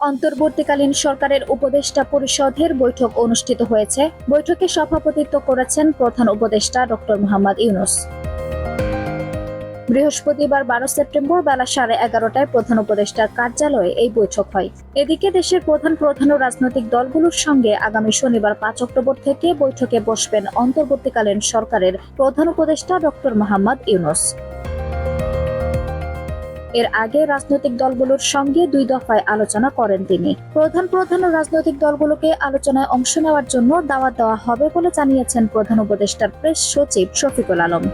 অন্তর্বর্তীকালীন সরকারের উপদেষ্টা পরিষদের বৈঠক অনুষ্ঠিত হয়েছে। বৈঠকে সভাপতিত্ব করেছেন প্রধান উপদেষ্টা ডক্টর মোহাম্মদ ইউনুস। বৃহস্পতিবার বারো সেপ্টেম্বর বেলা সাড়ে এগারোটায় প্রধান উপদেষ্টার কার্যালয়ে এই বৈঠক হয়। এদিকে দেশের প্রধান প্রধান রাজনৈতিক দলগুলোর সঙ্গে আগামী শনিবার পাঁচ অক্টোবর থেকে বৈঠকে বসবেন অন্তর্বর্তীকালীন সরকারের প্রধান উপদেষ্টা ডক্টর মোহাম্মদ ইউনুস। এর আগে রাজনৈতিক দলগুলোর সঙ্গে দুই দফায় আলোচনা করেন তিনি। প্রধান প্রধান রাজনৈতিক দলগুলোকে আলোচনায় অংশ নেওয়ার জন্য দাওয়াত দেওয়া হবে বলে জানিয়েছেন প্রধান উপদেষ্টার প্রেস সচিব শফিকুল আলম।